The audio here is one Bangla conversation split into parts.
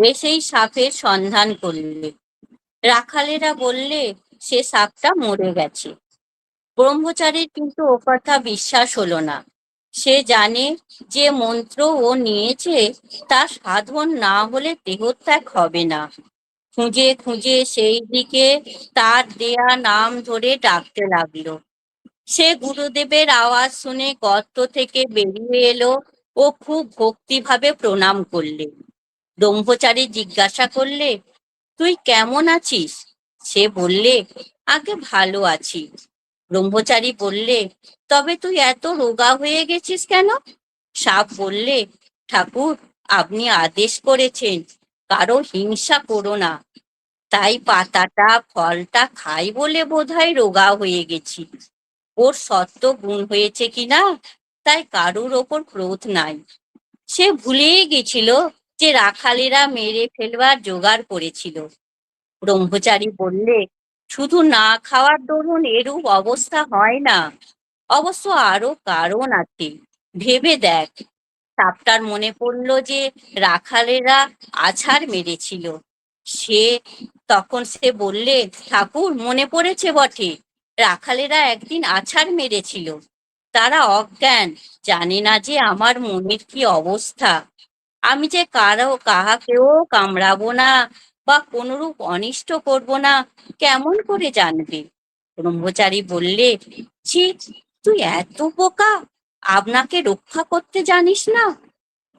এসেই সাপের সন্ধান করলে। রাখালেরা বললে, সে সাপটা মরে গেছে। ব্রহ্মচারীর কিন্তু ও কথা বিশ্বাস হলো না। সে জানে যে মন্ত্র ও নিয়েছে, তা সাধন না হলে দেহত্যাগ হবে না। খুঁজে খুঁজে সেই দিকে তার দেয়া নাম ধরে ডাকতে লাগল। সে গুরুদেবের আওয়াজ শুনে গর্ত থেকে বেরিয়ে এলো ও খুব ভক্তিভাবে প্রণাম করলে। ব্রহ্মচারী জিজ্ঞাসা করলে, তুই কেমন আছিস? সে বললে, আগে ভালো আছি। ব্রহ্মচারী বললে, তবে তুই এত রোগা হয়ে গেছিস কেন? সাপ বললে, ঠাকুর, আপনি আদেশ করেছেন, কারও হিংসা করো না। তাই পাতাটা, ফলটা খাই বলে বোধহয় রোগা হয়ে গেছি। ওর সত্য গুণ হয়েছে কিনা, তাই কারুর ওপর ক্রোধ নাই। সে ভুলেই গেছিল যে রাখালেরা মেরে ফেলবার জোগাড় করেছিল। ব্রহ্মচারী বললে, শুধু না খাওয়ার দরুন এরূপ অবস্থা হয় না। অবশ্য আরও কারণ আছে। ভেবে দেখ। সাপটার মনে পড়ল যে রাখালেরা আছাড় মেরেছিল। সে, তখন সে বললে, ঠাকুর, মনে পড়েছে বটে, রাখালেরা একদিন আছাড় মেরেছিল। তারা অজ্ঞান, জানে না যে আমার মনের কি অবস্থা। আমি যে কারও কাহাকেও কামড়াবো না বা কোনরূপ অনিষ্ট করব না, কেমন করে জানবে? ব্রহ্মচারী বললে, ছি, তুই এত বোকা, আপনাকে রক্ষা করতে জানিস না?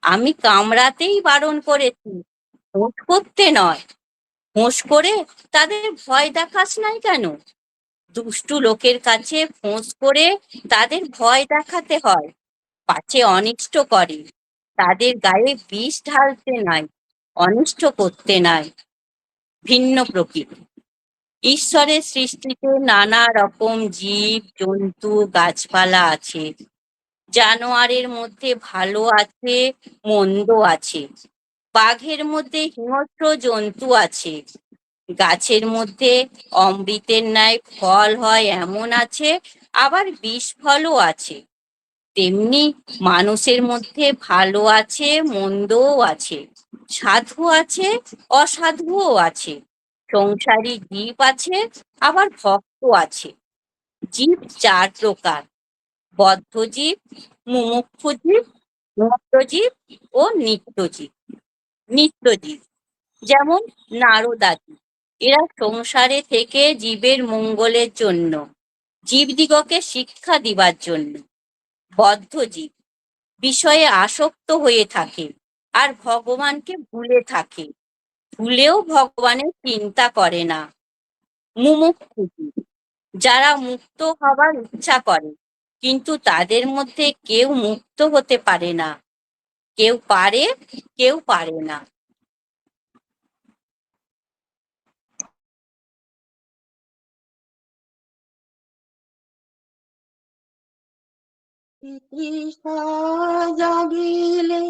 আমি কামড়াতেই বারণ করেছি হোঁস করতে নয়। হোঁস করে তাদের ভয় দেখাস নাই কেন? দুষ্টু লোকের কাছে ফোঁস করে তাদের ভয় দেখাতে হয়, পাছে অনিষ্ট করে। তাদের গায়ে বিষ ঢালতে নাই, অনিষ্ট করতে নাই, ভিন্ন প্রকৃতি। ঈশ্বরের সৃষ্টিতে নানা রকম জীব, জন্তু, গাছপালা আছে। জানোয়ারের মধ্যে ভালো আছে মন্দ আছে। বাঘের মধ্যে হিংস্র জন্তু আছে। গাছের মধ্যে অমৃতের ন্যায় ফল হয় এমন আছে, আবার বিষ ফলও আছে। তেমনি মানুষের মধ্যে ভালো আছে, মন্দও আছে। সাধু আছে, অসাধুও আছে। সংসারী জীব আছে, আবার ভক্ত আছে। জীব চার প্রকার। বদ্ধ বদ্ধজীব মুমুক্ষুজীব মুক্তজীব ও নিত্যজীব নিত্যজীব যেমন নারদাদি এরা সংসারে থেকে জীবের মঙ্গলের জন্য, জীবদিগকে শিক্ষা দিবার জন্য। বদ্ধজীব। বিষয়ে আসক্ত হয়ে থাকে আর ভগবানকে ভুলে থাকে। ভুলেও ভগবানের চিন্তা করে না। মুমুক্ষু জীব, যারা মুক্ত হবার ইচ্ছা করে কিন্তু তাদের মধ্যে কেউ মুক্ত হতে পারে না। কেউ পারে কেউ পারে না। তৃষা জাগিলে